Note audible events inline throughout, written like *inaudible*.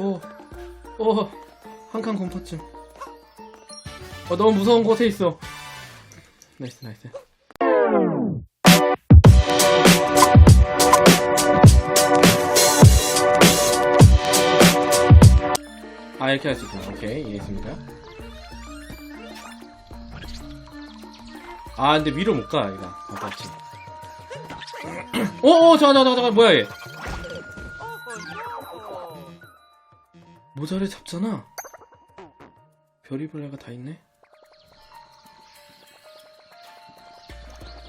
오, 오, 한칸 공포증. 어, 너무 무서운 곳에 있어. 나이스, 나이스. 아, 이렇게 할 수 있구나. 오케이, 이해했습니다. 아, 근데 위로 못 가, 얘가. 아, 그렇지. 오, 오, 잠깐, 잠깐, 잠깐, 뭐야, 얘. 모자를 잡잖아. 별이벌레가 다 있네.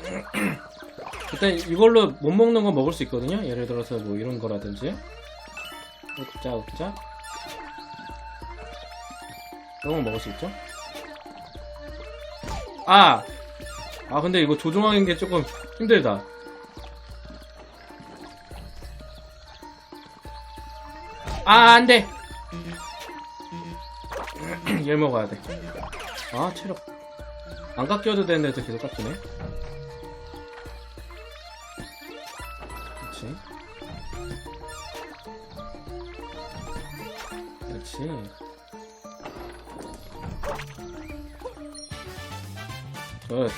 *clears throat* 일단 이걸로 못 먹는 거 먹을 수 있거든요. 예를 들어서 뭐 이런 거라든지. 웃자, 웃자. 그런 거 먹을 수 있죠. 아! 아, 근데 이거 조종하는 게 조금 힘들다. 아, 안 돼! 얘 먹어야 돼. 아, 체력. 안 깎여도 되는데도 계속 깎이네. 그렇지. 그렇지. 그렇지.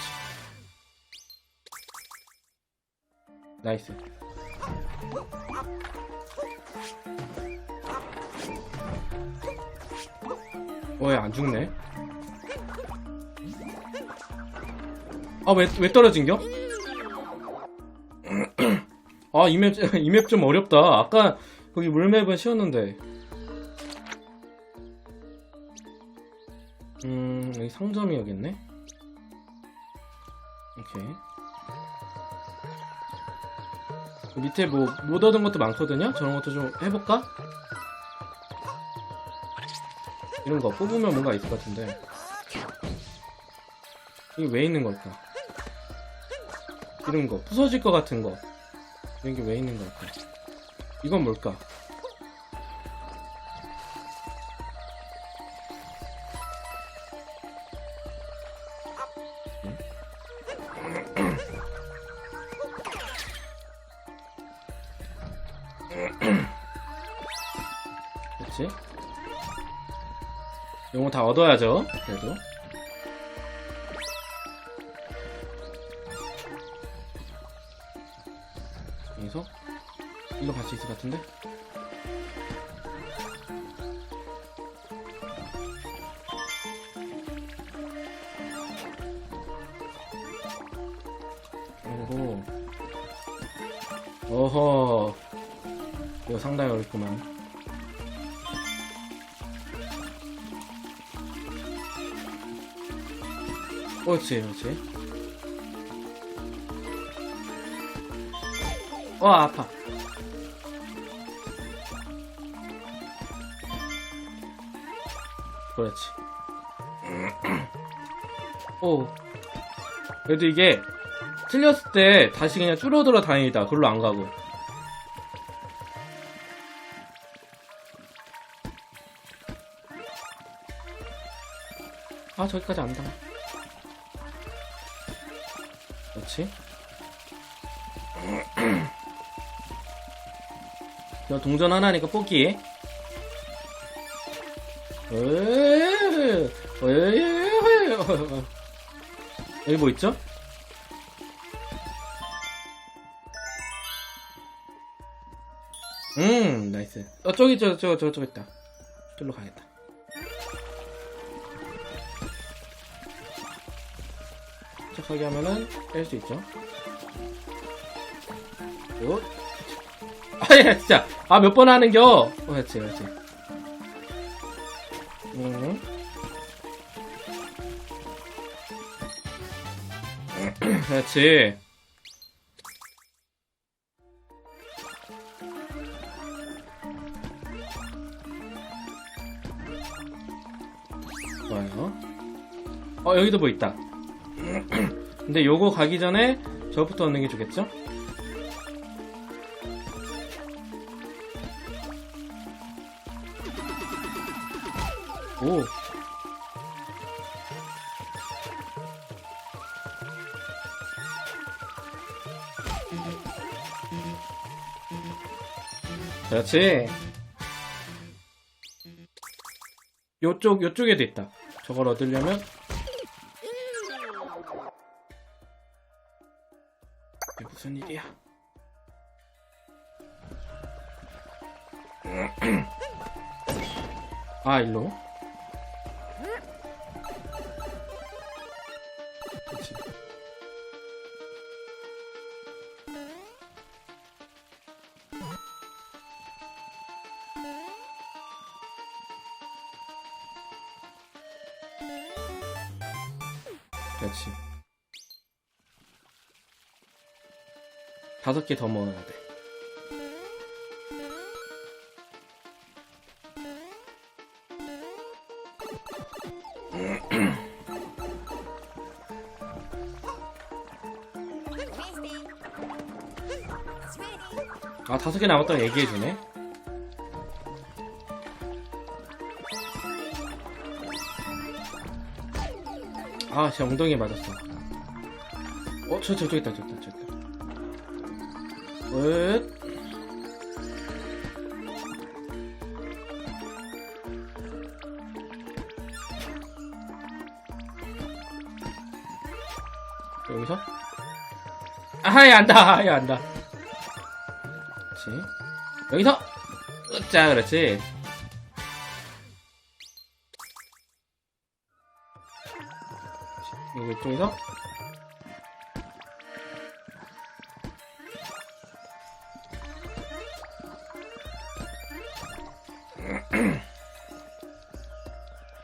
나이스. 죽네. 아, 왜, 왜 떨어진겨? *clears throat* 아, 이 맵, 이맵 좀 어렵다. 아까 거기 물맵은 쉬웠는데. 음, 여기 상점이야겠네? 오케이. 밑에 뭐, 못 얻은 것도 많거든요? 저런 것도 좀 해볼까? 이런 거 뽑으면 뭔가 있을 것 같은데. 이게 왜 있는 걸까? 이런 거. 부서질 것 같은 거. 이런 게 왜 있는 걸까? 이건 뭘까? *coughs* 그렇지? 이거 다 얻어야죠. 그래도. 여기서 이거 갈수 있을 것 같은데? 그리고 어허 이거 상당히 어렵구만 그렇지 그렇지. 어 아파. 그렇지. *clears throat* 오. 그래도 이게 틀렸을 때 다시 그냥 줄어들어 다니다. 글로 안 가고. 아 저기까지 안 닿아 그렇지 저 *clears throat* 동전 하나니까 뽑기. *laughs* 여기 뭐 있죠? 음 나이스. 어 저기 저 저 저 저기 있다. 저기로 가야겠다 착하게 하면은 뺄 수 있죠. 요 아예 진짜. 아 몇 번 하는겨? 어 그렇지 그렇지. 음. 그렇지. 좋아요. 어 여기도 뭐 있다 근데 요거 가기 전에 저부터 얻는 게 좋겠죠? 오. 그렇지. 요쪽 요쪽에도 있다. 저걸 얻으려면 무슨 일이야? 아 일로. 다섯 개 더 먹어야 돼. 아 다섯 개 남았다고 얘기해주네. 아, 제 엉덩이에 맞았어. 어, 저, 저, 저기 있다, 저기 있다, 저기 끝. 여기서? 아하이, 안다, 아하이, 안다. 그렇지. 여기서! 으짜, 그렇지. 여기 이쪽에서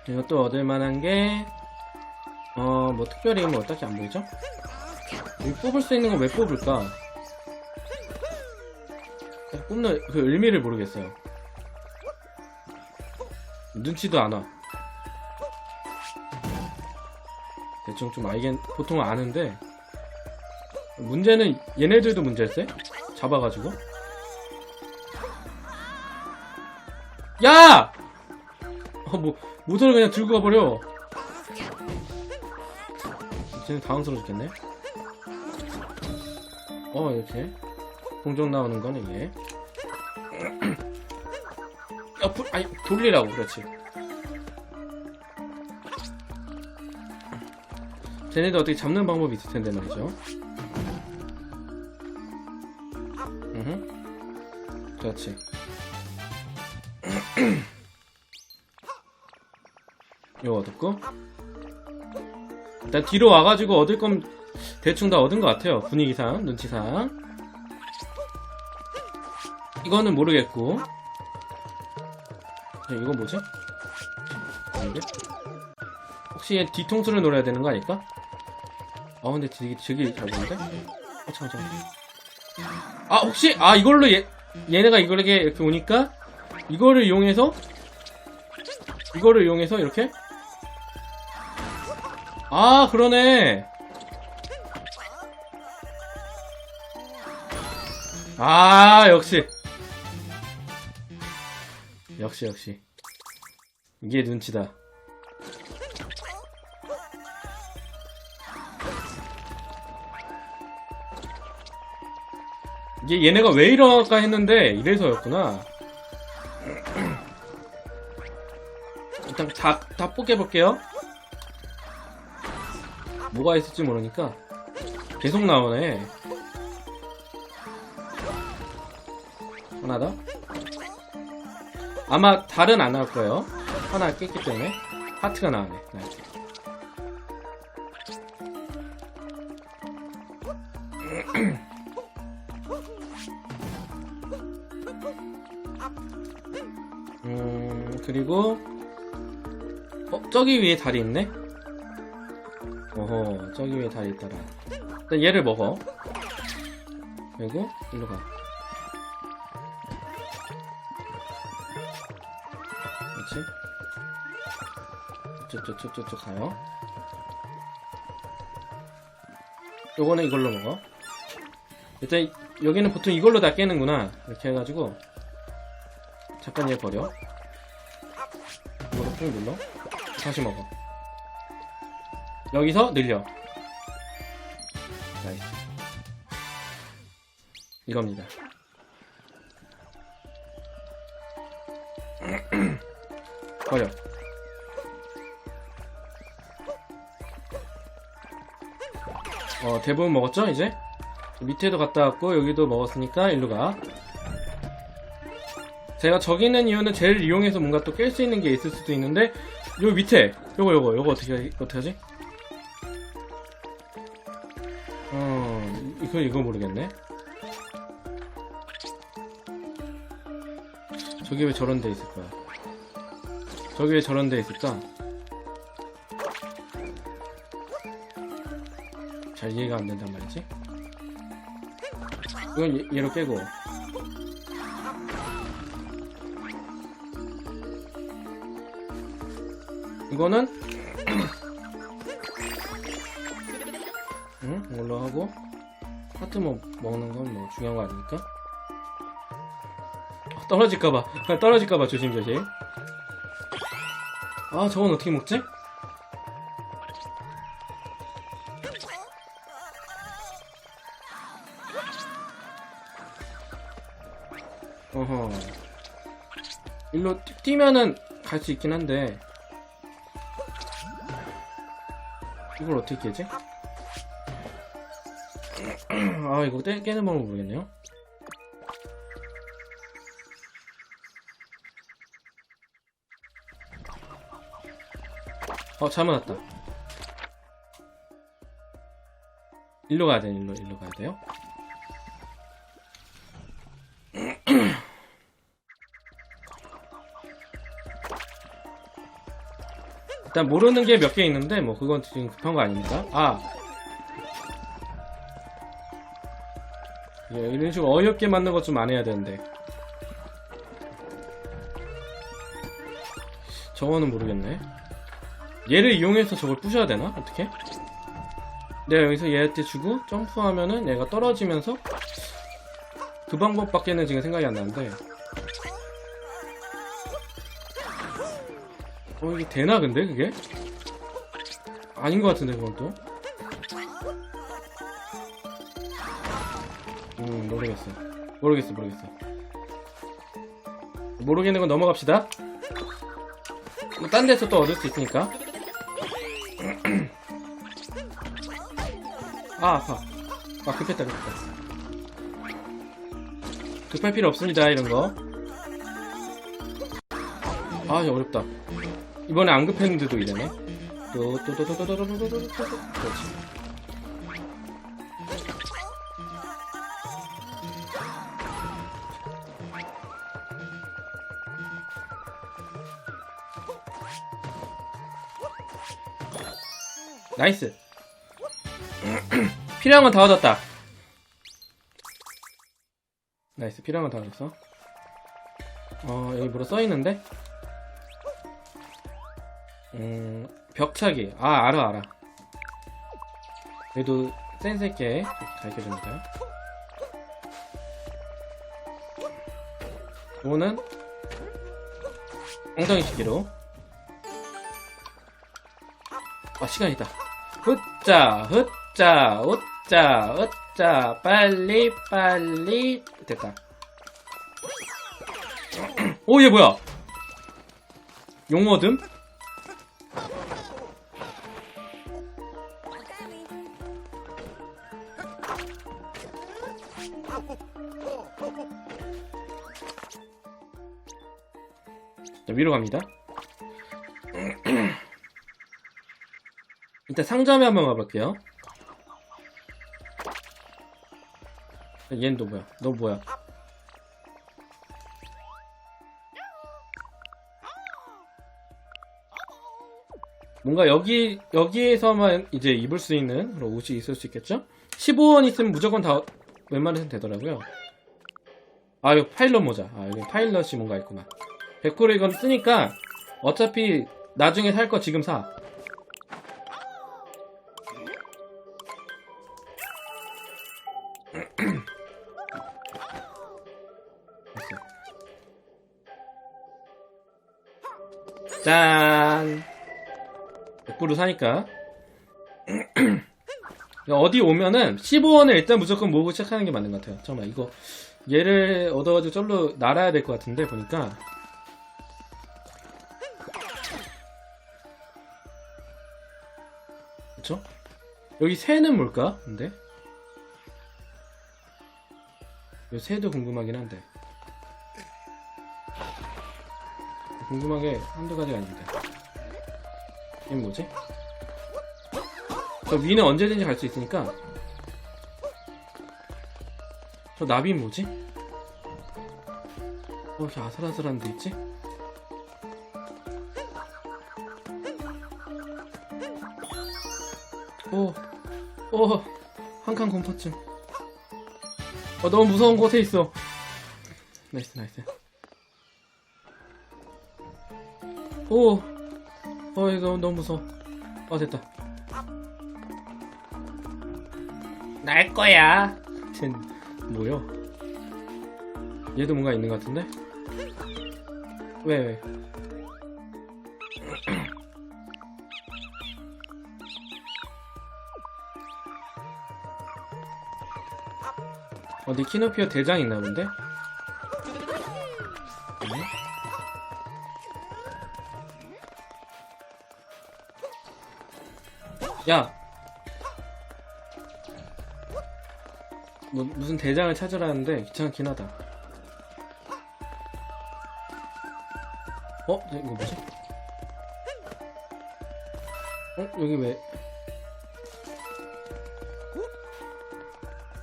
그리고 또 얻을 만한 게, 어, 뭐 특별히 뭐 어떻게 안 보이죠? 여기 뽑을 수 있는 건 왜 뽑을까? 뽑는 그 의미를 모르겠어요. 눈치도 안 와. 대충 좀 알긴 보통 아는데 문제는 얘네들도 문제였어요? 잡아가지고 야! 어뭐 모터를 그냥 들고 가버려. 쟤는 당황스러워 죽겠네. 어 이렇게. 공정 나오는 거는 이게. *clears throat* 야, 불, 아니 돌리라고 그렇지. 쟤네들 어떻게 잡는 방법이 있을 텐데 말이죠. 음, 그렇지. 이거 얻었고 일단 뒤로 와가지고 얻을 건 대충 다 얻은 것 같아요. 분위기상, 눈치상. 이거는 모르겠고. 자, 이거 뭐지? 이게? 혹시 얘 뒤통수를 노려야 되는 거 아닐까? 아 근데 되게 되게 잘 보는데? 어 잠깐 아 혹시 아 이걸로 얘 얘네가 이거에게 이렇게 오니까 이거를 이용해서 이거를 이용해서 이렇게 아 그러네 아 역시 역시 역시 이게 눈치다 이게 얘네가 왜 이럴까 했는데 이래서였구나. *clears throat* 일단 다, 다 뽑게볼게요. 뭐가 있을지 모르니까 계속 나오네. 하나 더. 아마 달은 안 나올 거예요. 하나 깼기 때문에 하트가 나오네. 나이스. *clears throat* 음, 그리고, 어, 저기 위에 달이 있네? 저기 위에 달이 있더라. 일단 얘를 먹어. 그리고, 일로 가. 그렇지? 저저저저저 가요. 요거는 이걸로 먹어. 일단, 여기는 보통 이걸로 다 깨는구나. 이렇게 해가지고, 잠깐 얘 버려. 이거로 꾹 눌러. 다시 먹어. 여기서 늘려. 나이스. 이겁니다. *clears throat* 버려. 어, 대부분 먹었죠, 이제? 밑에도 갔다 왔고, 여기도 먹었으니까, 일로 가. 제가 저기 있는 이유는 쟤를 이용해서 뭔가 또 깰 수 있는 게 있을 수도 있는데, 요 밑에, 요거, 요거, 요거 어떻게, 어떻게 하지? 이거, 이거 모르겠네. 저기 왜 저런 데 있을까? 저기 왜 저런 데 있을까? 잘 이해가 안 된단 말이지? 이건 얘, 얘로 깨고 이거는 응? 하고 하트 뭐 먹는 건 뭐 중요한 거 아닙니까? 아, 떨어질까봐 떨어질까봐 조심조심 아 저건 어떻게 먹지? 어허. 일로 뛰- 뛰면은 갈 수 있긴 한데. 이걸 어떻게 깨지? 아, 이거 깨, 깨는 방법 모르겠네요. 어, 잘못 왔다. 일로 가야 돼, 일로, 일로 가야 돼요. *clears throat* 일단 모르는 게 몇 개 있는데 뭐 그건 지금 급한 거 아닙니다. 아 예, 이런 식으로 어이없게 만든 것좀 안 해야 되는데 저거는 모르겠네. 얘를 이용해서 저걸 부셔야 되나? 어떻게? 내가 여기서 얘한테 주고 점프하면은 얘가 떨어지면서 그 방법밖에는 지금 생각이 안 나는데 어 이게 되나 근데 그게? 아닌 것 같은데 그건 또 모르겠어. 모르겠어, 모르겠어. 모르겠는 건 넘어갑시다. 뭐, 딴 데서 또 얻을 수 있으니까. 아, 아파. 아, 급했다, 급했다. 급할 필요 없습니다, 이런 거. 아, 어렵다. 이번에 안 급했는데도 이러네. 또, 또, 또, 또, 또, 또, 또, 또, 또, 또, 또, 그렇지. 나이스. *clears throat* 필요한 건 다 얻었다. 나이스. 필요한 건 다 얻었어. 어, 여기 뭐로 써있는데? 음, 벽차기. 아, 알아, 알아. 그래도 센스 있게 가르쳐줍니다. 이거는 엉덩이 치기로. 아, 시간이다. 훗자, 훗자, 웃자, 웃자, 빨리, 빨리. 됐다. *clears throat* 오, 얘 뭐야? 용어듬? 자, 위로 갑니다. *clears throat* 일단 상점에 한번 가볼게요. 얘는 또 뭐야? 너 뭐야? 뭔가 여기 여기에서만 이제 입을 수 있는 그런 옷이 있을 수 있겠죠? 15원 있으면 무조건 다 웬만해서는 되더라고요. 아 이거 파일럿 모자. 아 여기 파일럿이 뭔가 있구만. 100% 이건 쓰니까 어차피 나중에 살 거 지금 사. 짠! 100% 사니까. *clears throat* 어디 오면은 15원을 일단 무조건 모으고 시작하는 게 맞는 것 같아요. 잠깐만, 이거 얘를 얻어가지고 절로 날아야 될 것 같은데, 보니까. 여기 새는 뭘까? 근데 요 새도 궁금하긴 한데 궁금한 게 한두 가지가 아닌데 이건 뭐지? 저 위는 언제든지 갈 수 있으니까 저 나비는 뭐지? 어, 이렇게 아슬아슬한 데 있지? 오, 오, 한칸 공포증. 어, 너무 무서운 곳에 있어. 나이스, 나이스. 오, 어, 이거 너무 무서워. 어, 됐다. 날 거야. 쟨, 뭐야? 얘도 뭔가 있는 것 같은데? 왜, 왜? 어디 키노피어 대장 있나 본데? 네? 야! 뭐, 무슨 대장을 찾으라는데 귀찮긴 하다. 어? 이거 뭐지? 어? 여기 왜?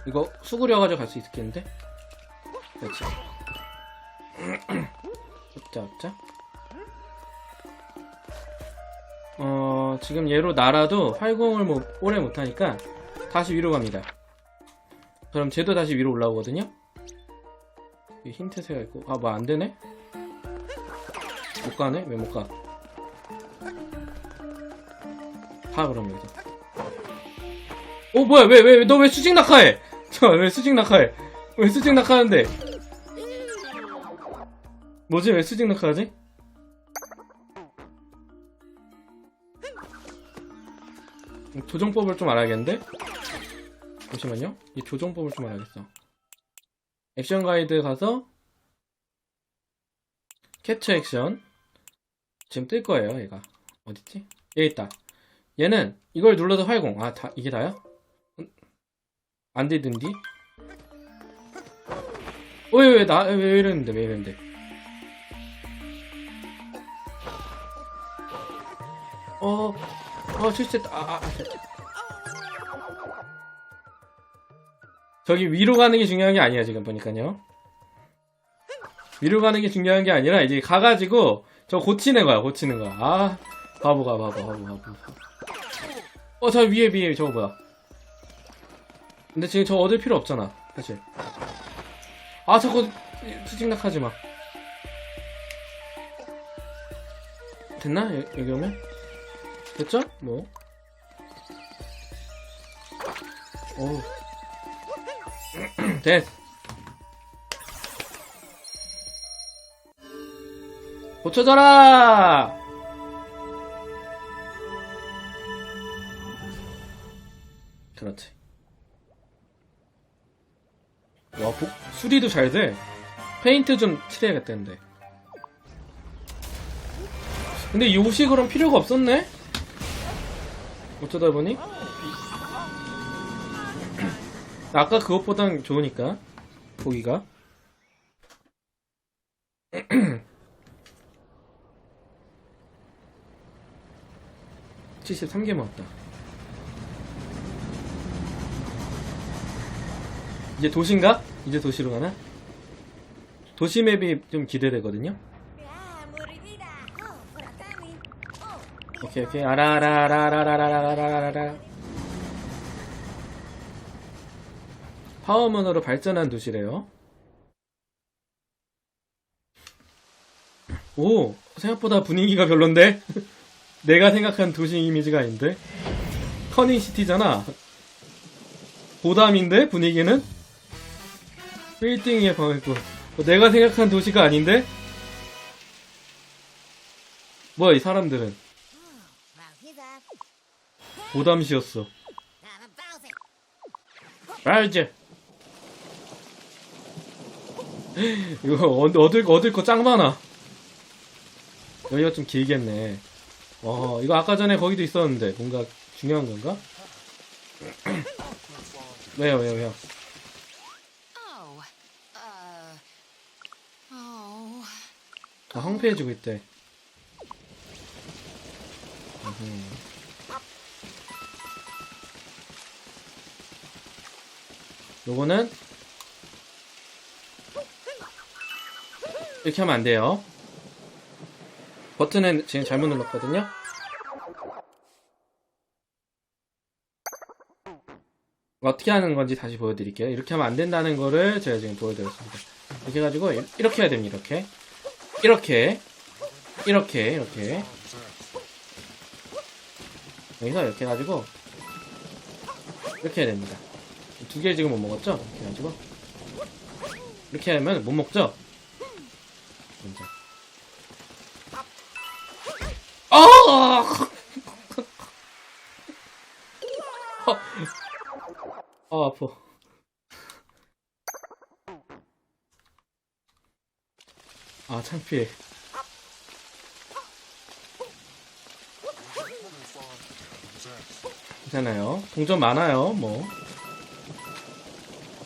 이거 수그려 가지고 갈 수 있겠는데? 그렇지. 없자, 없자. 어, 지금 얘로 날아도 활공을 뭐, 오래 못하니까 다시 위로 갑니다. 그럼 쟤도 다시 위로 올라오거든요? 이 힌트 새가 있고, 아, 뭐 안 되네? 못 가네? 왜 못 가? 가, 그럼 여기서. 어, 뭐야, 왜, 왜, 너 왜 수직 낙하해? 저, 왜 수직 낙하해? 왜 수직 낙하하는데? 뭐지, 왜 수직 낙하하지? 조정법을 좀 알아야겠는데? 잠시만요. 이 조정법을 좀 알아야겠어. 액션 가이드 가서 캡처 액션 지금 뜰 거예요, 얘가. 어딨지? 여기 있다. 얘는 이걸 눌러서 활공. 아, 다, 이게 다야? 음, 안 되던디? 어, 왜, 왜, 나, 왜, 왜 이랬는데, 왜 이랬는데. 어, 어, 실수했다. 아, 아, 아. 저기 위로 가는 게 중요한 게 아니야, 지금 보니까요. 위로 가는 게 중요한 게 아니라, 이제 가가지고, 저 고치는 거야, 고치는 거야. 아, 바보가, 바보, 바보, 바보. 바보. 어, 저 위에, 위에, 저거 뭐야. 근데 지금 저 얻을 필요 없잖아, 사실. 아, 저거, 수직낙하지 마. 됐나? 여, 여기 오면? 됐죠? 뭐. 오. *clears throat* 됐. 고쳐져라! 그렇지. 와, 복, 수리도 잘 돼. 페인트 좀 칠해야겠다는데. 근데 요시 그럼 필요가 없었네? 어쩌다 보니? *clears throat* 아까 그것보단 좋으니까 보기가 *clears throat* 73개 모았다 이제 도시인가? 이제 도시로 가나? 도시 맵이 좀 기대되거든요. 오케이 오케이. 아라라라라라라라라라라 파워먼으로 발전한 도시래요. 오 생각보다 분위기가 별론데? *laughs* 내가 생각한 도시 이미지가 아닌데? 커닝시티잖아. 보담인데 분위기는 빌딩에 방 있고 내가 생각한 도시가 아닌데 뭐야 이 사람들은. 보담시였어. 알지 *laughs* 이거 얻- 얻을 거 얻을 거 짱 많아 여기가 좀 길겠네 어 이거 아까 전에 거기도 있었는데 뭔가 중요한 건가 *clears throat* 왜요, 왜요, 왜요? 아, 황폐해지고 있대. 요거는 이렇게 하면 안 돼요. 버튼은 지금 잘못 눌렀거든요. 어떻게 하는 건지 다시 보여드릴게요. 이렇게 하면 안 된다는 거를 제가 지금 보여드렸습니다. 이렇게 해가지고 이렇게 해야 됩니다. 이렇게 이렇게 이렇게 이렇게 여기서 이렇게 해가지고 이렇게 해야 됩니다. 두 개 지금 못 먹었죠? 이렇게 해가지고 이렇게 하면 못 먹죠? 먼저 아! 아 *laughs* 아파 아 창피해. 괜찮아요. 동전 많아요 뭐.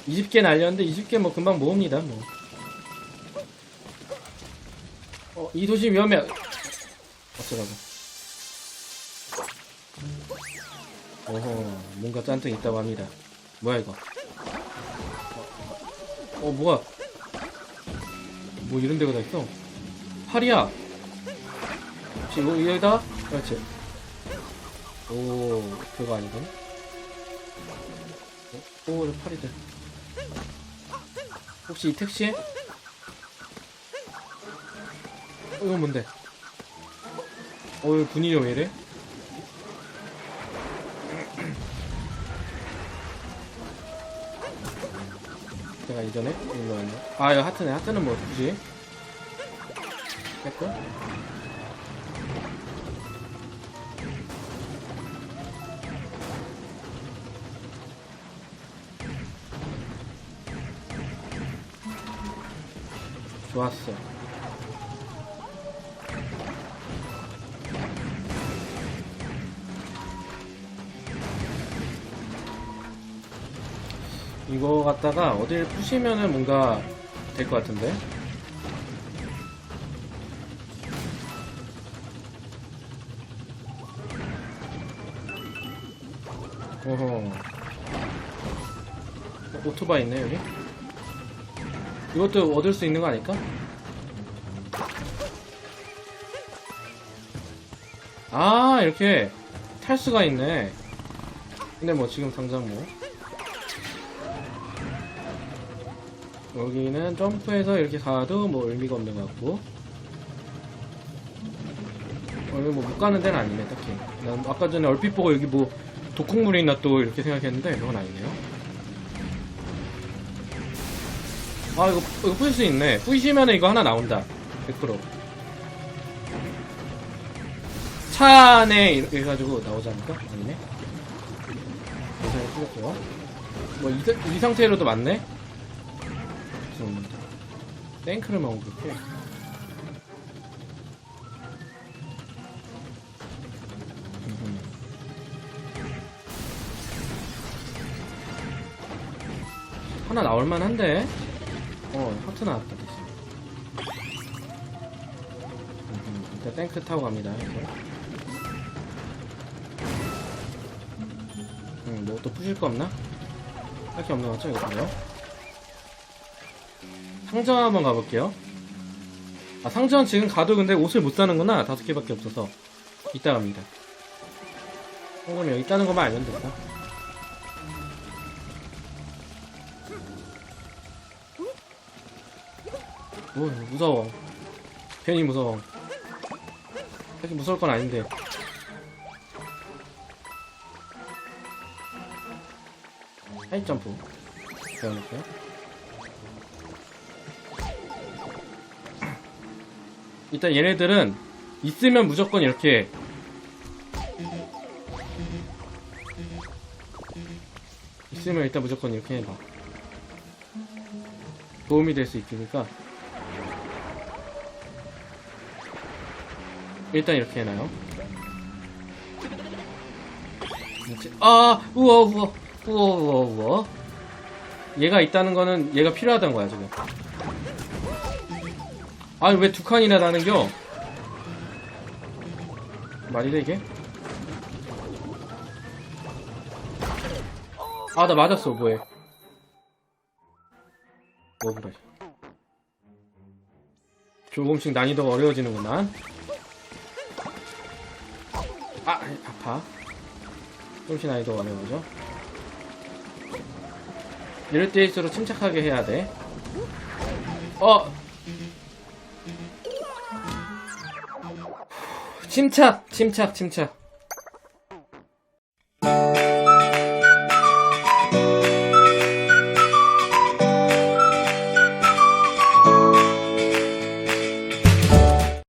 20개 날렸는데 20개 뭐 금방 모읍니다 뭐. 어, 이 도시 위험해. 어쩌라고. 어허 뭔가 짠뜩 있다고 합니다. 뭐야 이거? 어, 어 뭐야 뭐 이런 데가 다 있어. 팔이야. 혹시 이거 여기다? 그렇지. 오 그거 아니군 어? 오 팔이들 혹시 이 택시에 어, 이건 뭔데? 어 이거 분위기가 왜 이래 제가 이전에 일로 왔네. 아, 이거 하트네. 하트는 뭐 굳이? 했고. 좋았어. 갖다가 어딜 푸시면은 뭔가 될 것 같은데? 어허. 어, 오토바이 있네, 여기? 이것도 얻을 수 있는 거 아닐까? 아, 이렇게 탈 수가 있네. 근데 뭐 지금 당장 뭐. 여기는 점프해서 이렇게 가도 뭐 의미가 없는 것 같고. 어, 여기 뭐 못 가는 데는 아니네 딱히. 난 아까 전에 얼핏 보고 여기 뭐 독극물이 있나 또 이렇게 생각했는데 그건 아니네요. 아 이거 이거 부실 수 있네. 부시면은 이거 하나 나온다. 100%차 안에 이렇게 해가지고 나오지 않을까? 아니네. 예상이 틀렸고요. 뭐이 상태로도 맞네 좀 탱크를 먹은 그렇게. 하나 나올만 한데? 어 하트 나왔다 대신. 음흠, 일단 탱크 타고 갑니다 이제 음뭐또 푸실 거 없나? 할게 없는 거 같죠 이거? 뭐요? 상점 한번 가볼게요. 아, 상점 지금 가도 근데 옷을 못 사는구나. 다섯 개밖에 없어서. 이따 갑니다. 상점이 여기 있다는 것만 알면 된다. 오, 무서워. 괜히 무서워. 그렇게 무서울 건 아닌데. 하이 점프. 배워놓을게요. 일단 얘네들은 있으면 무조건 이렇게 있으면 일단 무조건 이렇게 해봐 도움이 될 수 있으니까. 일단 이렇게 해놔요. 아, 우와, 우와, 우와, 우와, 우와. 얘가 있다는 거는 얘가 필요하다는 거야, 지금. 아니, 왜 두 칸이나 나는겨? 말이 돼, 이게? 아, 나 맞았어, 뭐해. 뭐, 그래. 조금씩 난이도가 어려워지는구만. 아, 아파. 조금씩 난이도가 어려워져. 이럴 때일수록 침착하게 해야 돼. 어! 침착! 침착, 침착.